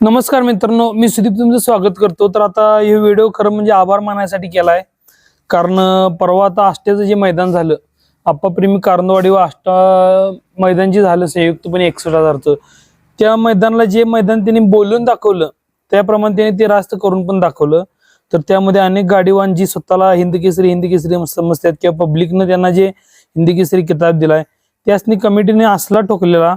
नमस्कार मित्रांनो मी सुदीप तुमचं स्वागत करतो. तर आता हे व्हिडिओ खरं म्हणजे आभार मानायसाठी आहे कारण परवा आता आष्ट्याचं जे मैदान झालं आप्पाप्रेमी कारंदवाडी व आष्टा मैदान जे झालं संयुक्तपणे एकसष्ट हजारचं. त्या मैदानाला जे मैदान त्यांनी बोलून दाखवलं त्याप्रमाणे त्यांनी ते रास्त करून पण दाखवलं. तर त्यामध्ये अनेक गाडीवान जी स्वतःला हिंद केसरी हिंदी केसरी समजतात किंवा पब्लिकनं त्यांना जे हिंदी केसरी किताब दिलाय त्यासनी कमिटीने असला ठोकलेला.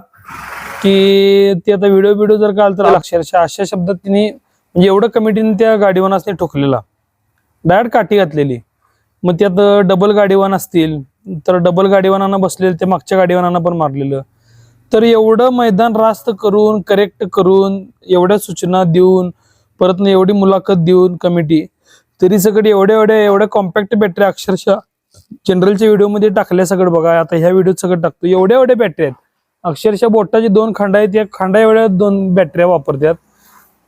की ते आता व्हिडिओ व्हिडिओ जर का आला तर अक्षरशः अशा शब्दात तिने म्हणजे एवढं कमिटीने त्या गाडीवानासने ठोकलेला. डायरेक्ट काठी घातलेली. मग त्यात डबल गाडीवान असतील तर डबल गाडीवानांना बसलेलं ते मागच्या गाडीवानांना पण मारलेलं. तर एवढं मैदान रास्त करून करेक्ट करून एवढ्या सूचना देऊन परत एवढी मुलाखत देऊन कमिटी तरी सगळं एवढ्या एवढ्या एवढ्या कॉम्पॅक्ट बॅटरी अक्षरशः जनरलच्या व्हिडिओमध्ये टाकल्या सगळं बघा. आता ह्या व्हिडिओत सगळं टाकतो. एवढ्या एवढ्या बॅटरी आहेत. अक्षरशः बोटाचे दोन खांड आहेत. या खांडा एवढ्या दोन बॅटऱ्या वापरतात.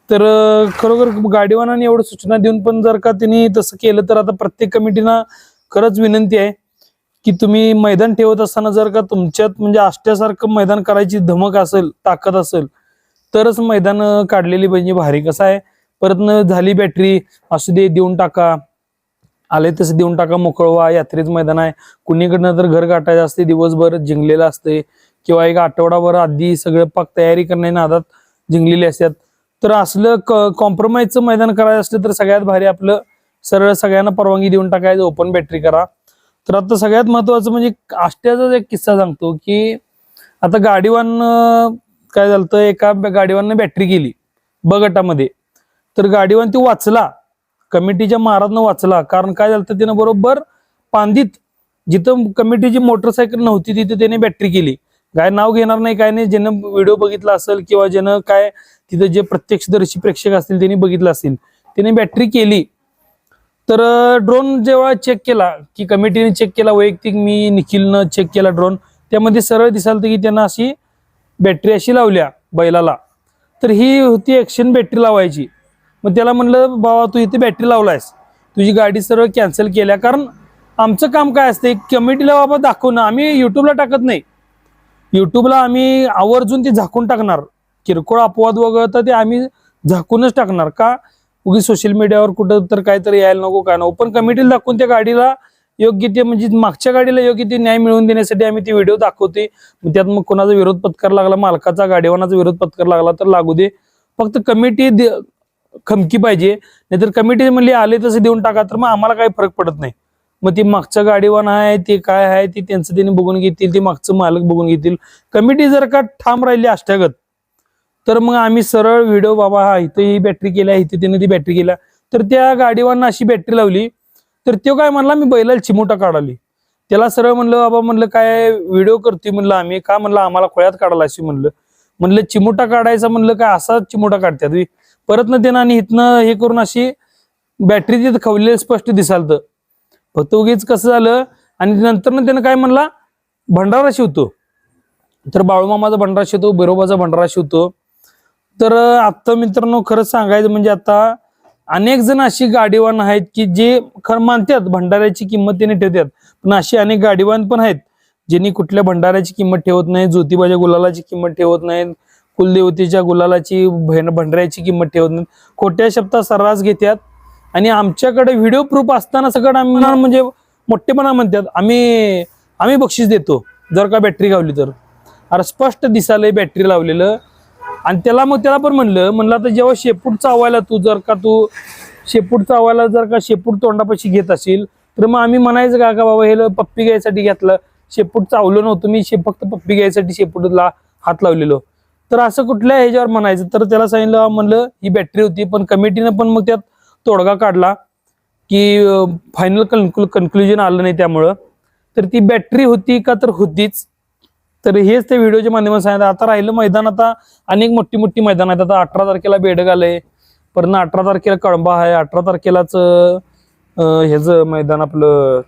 तर खरोखर गाडीवानाने एवढं सूचना देऊन पण जर का त्यांनी तसं केलं तर आता प्रत्येक कमिटीना खरंच विनंती आहे की तुम्ही मैदान ठेवत असताना जर का तुमच्यात म्हणजे आष्ट्यासारखं मैदान करायची धमक असेल ताकद असेल तरच मैदान काढलेली पाहिजे. भारी कसं आहे. परत न झाली बॅटरी असू दे देऊन टाका. आले तसे देऊन टाका मोकळवा यात्रेच मैदान आहे. कुणीकडनं तर घर गाठायचं असते दिवसभर जिंकलेलं असते. किंवा एक आठवडाभर आधी सगळं पाक तयारी करण्याने नादात जिंकलेले असतात. तर असलं कॉम्प्रोमाइजचं मैदान करायचं असलं तर सगळ्यात भारी आपलं सरळ सगळ्यांना परवानगी देऊन टाकायचं ओपन बॅटरी करा. तर आता सगळ्यात महत्वाचं म्हणजे आष्ट्याचाच एक किस्सा सांगतो की आता गाडीवान काय झालं एका गाडीवानने बॅटरी केली ब गटामध्ये. तर गाडीवान ती वाचला कमिटीच्या मारातनं वाचला. कारण काय झालं तिनं बरोबर पांदीत जिथं कमिटीची मोटरसायकल नव्हती तिथे त्याने बॅटरी केली. काय नाव घेणार नाही काय नाही ज्यानं व्हिडिओ बघितला असेल किंवा ज्यानं काय तिथं जे प्रत्यक्षदर्शी प्रेक्षक असतील त्यांनी बघितलं असेल त्याने बॅटरी केली. तर ड्रोन जेव्हा चेक केला की कमिटीने चेक केला वैयक्तिक मी निखिलनं चेक केला ड्रोन त्यामध्ये सरळ दिसाल की त्यांना अशी बॅटरी अशी लावल्या बैलाला. तर ही होती ॲक्शन बॅटरी लावायची. मग त्याला म्हणलं बाबा तू इथे बॅटरी लावलायस. तुझी गाडी सरळ कॅन्सल केल्या. कारण आमचं काम काय असते कमिटीला बाबा दाखवणं. आम्ही युट्यूबला टाकत नाही. युट्यूबला आम्ही आवर्जून ते झाकून टाकणार. किरकोळ अपवाद वगळता ते आम्ही झाकूनच टाकणार का? उगी सोशल मीडियावर कुठं तर काहीतरी यायला नको काय नको. पण कमिटीला दाखवून त्या गाडीला योग्य ते म्हणजे मागच्या गाडीला योग्य ते न्याय मिळवून देण्यासाठी आम्ही ते व्हिडिओ दाखवते. मग त्यात मग कोणाचा विरोध पत्कर लागला मालकाचा गाडीवानाचा विरोध पत्कर लागला तर लागू दे. फक्त कमिटी दे- खमकी पाहिजे. नाहीतर कमिटी म्हणजे आले तसे देऊन टाका तर मग आम्हाला काही फरक पडत नाही. मग ती मागचं गाडीवान आहे ते काय आहे ते त्यांचं त्यांनी बघून घेतील ते मागचं मालक बघून घेतील. कमिटी जर का ठाम राहिली अष्टागत तर मग आम्ही सरळ व्हिडिओ बाबा हा इथं ही बॅटरी केल्या इथे त्याने ती बॅटरी केल्या तर त्या गाडीवान अशी बॅटरी लावली तर तो काय म्हणला मी बैलाला चिमोटा काढाली. त्याला सरळ म्हणलं बाबा म्हणलं काय व्हिडिओ करतोय? म्हणलं आम्ही. का? म्हणलं आम्हाला खोळ्यात काढायला अशी म्हणलं. म्हणलं चिमोटा काढायचा? म्हणलं काय असा चिमोटा काढतात परत न त्यानं आणि इथनं हे करून अशी बॅटरी तिथं खवलेलं स्पष्ट दिसाल तर फक्त उगीच कसं झालं? आणि नंतर त्यानं काय म्हणला? भंडारा शिवतो. तर बाळूमामाचा भंडारा शिवतो बिरोबाचा भंडारा शिवतो. तर आता मित्रांनो खरंच सांगायचं म्हणजे आता अनेक जण अशी गाडीवान आहेत की जे खरं मानतात भंडाऱ्याची किंमत त्याने ठेवतात. पण अशी अनेक गाडीवान पण आहेत ज्यांनी कुठल्या भंडाऱ्याची किंमत ठेवत नाही ज्योतिबाच्या गुलालाची किंमत ठेवत नाहीत कुलदेवतेच्या गुलालाची भंडाऱ्याची किंमत ठेवत नाहीत. खोट्या शब्दात सर्रास घेतात आणि आमच्याकडे व्हिडिओ प्रूफ असताना सगळं आम्ही म्हणजे मोठेपणा म्हणतात आम्ही आम्ही बक्षीस देतो जर का बॅटरी गावली तर. अरे स्पष्ट दिसायलंय बॅटरी लावलेलं. आणि त्याला मग त्याला पण म्हणलं म्हणलं आता जेव्हा शेपूट चावायला तू जर का तू शेपूट चावायला जर का शेपूट तोंडापाशी घेत असेल तर मग आम्ही म्हणायचं का का बाबा हे पप्पी घ्यायसाठी घेतलं शेपूट चावलं नव्हतं मी शे फक्त पप्पी घ्यायसाठी शेपूटला हात लावलेलो. तर असं कुठल्या ह्याच्यावर म्हणायचं? तर त्याला सांगितलं म्हणलं ही बॅटरी होती पण कमिटीनं पण मग त्यात तोडगा काढला की फायनल कन्क्लुजन आलं नाही त्यामुळं. तर ती बॅटरी होती का तर होतीच. तर हेच ते व्हिडिओच्या माध्यमात सांगितलं. आता राहिलं मैदान आता अनेक मोठी मोठी मैदान आहेत. आता अठरा तारखेला बेडग आलंय. परत अठरा तारखेला कळंबा आहे. अठरा तारखेलाच हेच ह्याचं मैदान आपलं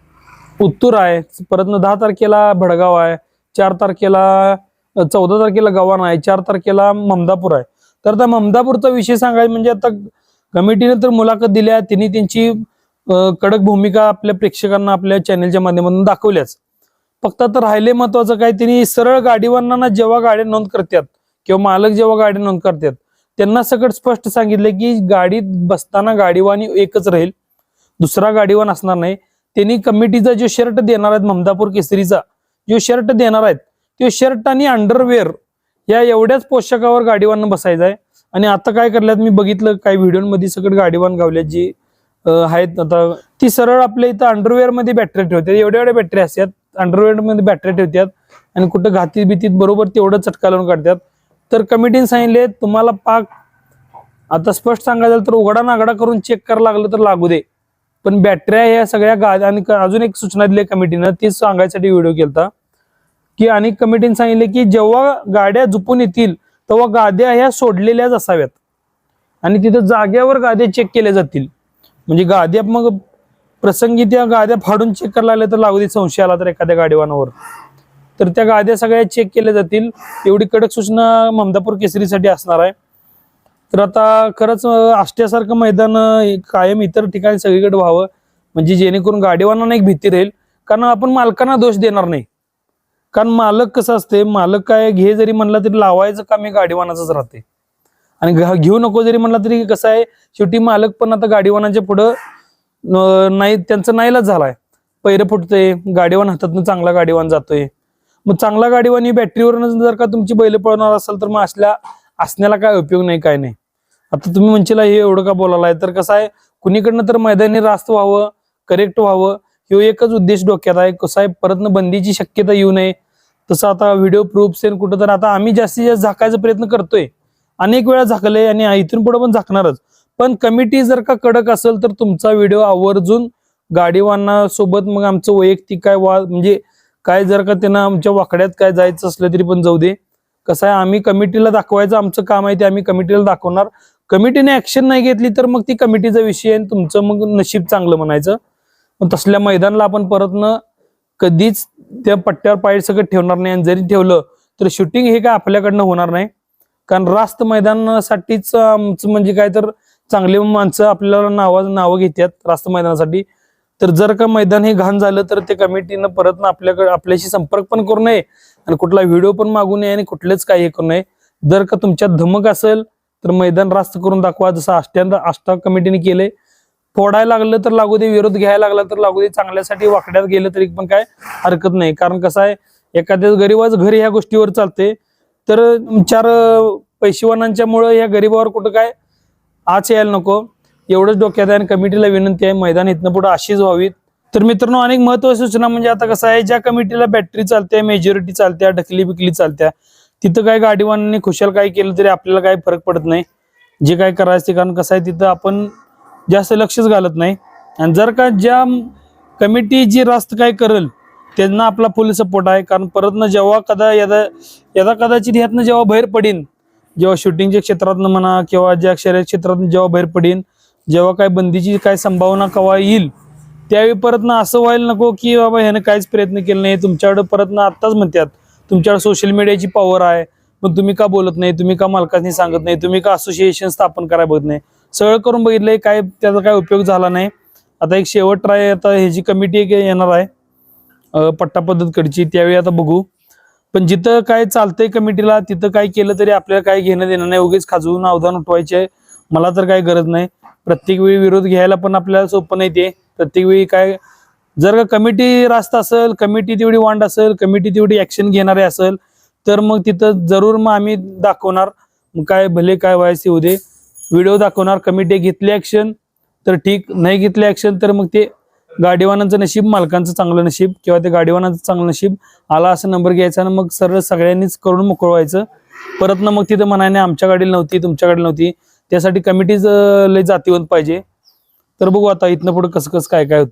उत्तूर आहे. परत दहा तारखेला भडगाव आहे. चार तारखेला चौदा तारखेला गव्हाण आहे. चार तारखेला ममदापूर आहे. तर त्या ममदापूरचा विषय सांगायचं म्हणजे आता कमिटीने तर मुलाखत दिल्या त्यांनी त्यांची कडक भूमिका आपल्या प्रेक्षकांना आपल्या चॅनेलच्या माध्यमातून दाखवल्याच. फक्त आता राहिले महत्वाचं काय त्यांनी सरळ गाडीवानांना जेव्हा गाड्या नोंद करतात किंवा मालक जेव्हा गाडी नोंद करतात त्यांना सगळं स्पष्ट सांगितलं की गाडीत बसताना गाडीवानी एकच राहील दुसरा गाडीवान असणार नाही. त्यांनी कमिटीचा जो शर्ट देणार आहेत ममदापूर केसरीचा जो शर्ट देणार आहेत तो शर्ट आणि अंडरवेअर या एवढ्याच पोशाखावर गाडीवान बसायचा आहे. आणि आता काय करल्यात मी बघितलं काही व्हिडिओमध्ये सगळं गाडीवान गावल्यात जी आहेत. आता ती सरळ आपल्या इथं अंडरवेअरमध्ये बॅटरी ठेवतात. एवढ्या एवढ्या बॅटरी असतात. अंडरवेअरमध्ये बॅटरी ठेवतात. आणि कुठं घातीत भीतीत बरोबर तेवढं चटका लावून काढतात. तर कमिटीने सांगितले तुम्हाला पाक आता स्पष्ट सांगायचं झालं तर उघडा नागडा करून चेक करायला लागलं तर लागू दे. पण बॅटऱ्या या सगळ्या गाड्या आणि अजून एक सूचना दिली कमिटीनं ती सांगायसाठी व्हिडिओ केलता. की आणि कमिटीने सांगितले की जेव्हा गाड्या झुपून येतील तेव्हा गाद्या ह्या सोडलेल्याच असाव्यात. आणि तिथं जाग्यावर गाद्या चेक केल्या जातील. म्हणजे गाद्या मग प्रसंगी त्या गाद्या फाडून चेक करायला आल्या तर लागू दे संशय आला तर एखाद्या गाडीवानावर. तर त्या गाद्या सगळ्या चेक केल्या जातील. एवढी कडक सूचना ममदापूर केसरीसाठी असणार आहे. तर आता खरंच आष्ट्यासारखं मैदान कायम इतर ठिकाणी सगळीकडे व्हावं. म्हणजे जेणेकरून गाडीवानांना एक भीती राहील. कारण आपण मालकांना दोष देणार नाही. कारण मालक कसं असते मालक काय घे जरी म्हणला तरी लावायचं काम हे गाडीवानाचंच राहते आणि घेऊ नको जरी म्हणला तरी कसं आहे शेवटी मालक पण आता गाडीवानाच्या पुढं नाही त्यांचं नाहीलाच झालाय. पैरं फुटतंय गाडीवान हातातनं चांगला गाडीवान जातोय. मग चांगला गाडीवान ही बॅटरीवरनं जर का तुमची बैल पळणार असेल तर मग असल्या असण्याला काय उपयोग नाही काय नाही. आता तुम्ही म्हणशील हे एवढं का बोलायला तर कसं आहे कुणीकडनं तर मैदानी रास्त व्हावं करेक्ट व्हावं ह्यो एकच उद्देश डोक्यात आहे. कसं आहे परतनं बंदीची शक्यता येऊ नये. तसं आता व्हिडिओ प्रूफ सेन कुठं तर आता आम्ही जास्तीत जास्त झाकायचा प्रयत्न करतोय. अनेक वेळा झाकले आणि इथून पुढे पण झाकणारच. पण कमिटी जर का कडक असेल तर तुमचा व्हिडिओ आवर्जून गाडीवांना सोबत मग आमचं वैयक्तिक काय वाद म्हणजे काय जर का त्यांना आमच्या वाकड्यात काय जायचं असलं तरी पण जाऊ दे. कसं आहे आम्ही कमिटीला दाखवायचं आमचं काम आहे ते आम्ही कमिटीला दाखवणार. कमिटीने ऍक्शन नाही घेतली तर मग ती कमिटीचा विषय आहे आणि तुमचं मग नशीब चांगलं म्हणायचं. मग तसल्या मैदानला आपण परत न कधीच त्या पट्ट्यावर पाय सगळं ठेवणार नाही. आणि जरी ठेवलं तर शूटिंग हे काय आपल्याकडनं होणार नाही. कारण रास्त मैदानासाठीच आमचं म्हणजे काय तर चांगले माणसं आपल्याला नावा नावं घेतात रास्त मैदानासाठी. तर जर का मैदान हे घाण झालं तर ते कमिटीनं परत ना आपल्याकडे आपल्याशी संपर्क पण करू नये. आणि कुठला व्हिडिओ पण मागू नये आणि कुठलेच काही हे करू नये. जर का तुमच्यात धमक असेल तर मैदान रास्त करून दाखवा. जसं आष्ट्या आष्टा कमिटीने केले फोडायला लागलं तर लागू दे विरोध घ्यायला लागला तर लागू दे चांगल्यासाठी वाकड्यात गेलं तरी पण काय हरकत नाही. कारण कसं आहे एखाद्या गरीबाच घरी ह्या गोष्टीवर चालते तर चार अं, पैशेवानांच्या मुळे ह्या गरीबावर कुठं काय आज यायला नको. एवढंच डोक्यात आहे आणि कमिटीला विनंती आहे मैदान इथनं पुढे अशीच व्हावीत. तर मित्रांनो अनेक महत्वाची सूचना म्हणजे आता कसं आहे ज्या कमिटीला बॅटरी चालते मेजॉरिटी चालत्या ढकली बिकली चालत्या तिथं काय गाडीवानांनी खुशाल काय केलं तरी आपल्याला काही फरक पडत नाही. जे काय करायचं ते कारण कसं आहे तिथं आपण जास्त लक्षच घालत नाही. आणि जर का ज्या कमिटी जी रास्त काय करेल त्यांना आपला फुल सपोर्ट आहे. कारण परतनं जेव्हा कदा यदा यदा कदाचित ह्यातनं जेव्हा बाहेर पडीन जेव्हा शूटिंगच्या क्षेत्रातनं म्हणा किंवा ज्या शर्यत क्षेत्रातून जेव्हा बाहेर पडीन जेव्हा काय बंदीची काय संभावना कवा येईल त्यावेळी परत ना असं व्हायला नको की बाबा ह्यानं काहीच प्रयत्न केले नाही. तुमच्याकडे परत ना आत्ताच म्हणतात तुमच्याकडे सोशल मीडियाची पॉवर आहे. पण तुम्ही का बोलत नाही? तुम्ही का मालकांनी सांगत नाही? तुम्ही का असोसिएशन स्थापन करायला बघत नाही? सगळं करून बघितलंय काय त्याचा काय उपयोग झाला नाही. आता एक शेवट ट्राय आता ह्याची कमिटी एक येणार आहे पट्टा पद्धतकडची त्यावेळी आता बघू. पण जिथं काय चालतंय कमिटीला तिथं काय केलं तरी आपल्याला काय घेणं देणं नाही. उगीच खाजवून अवधान उठवायचे मला तर काय गरज नाही. प्रत्येक वेळी विरोध घ्यायला पण आपल्याला सोपं नाही ते. प्रत्येक वेळी काय जर का कमिटी रास्त असेल कमिटी तेवढी वांड असेल कमिटी तेवढी ऍक्शन घेणारे असेल तर मग तिथं जरूर मग आम्ही दाखवणार. मग काय भले काय व्हायचे होऊ दे. व्हिडिओ दाखवणार कमिटी घेतले ऍक्शन तर ठीक नाही घेतले ऍक्शन तर मग ते गाडीवानांचं नशीब मालकांचं चांगलं नशीब किंवा ते गाडीवानांचं चांगलं नशीब आला असं नंबर घ्यायचा आणि मग सरळ सगळ्यांनीच करून मोकळवायचं. परत ना मग तिथं म्हणायने आमच्या गाडीला नव्हती तुमच्या गाडीला नव्हती. त्यासाठी कमिटीज लय जातीवंत पाहिजे. तर बघू आता इथनं पुढे कसं कसं काय काय होतं.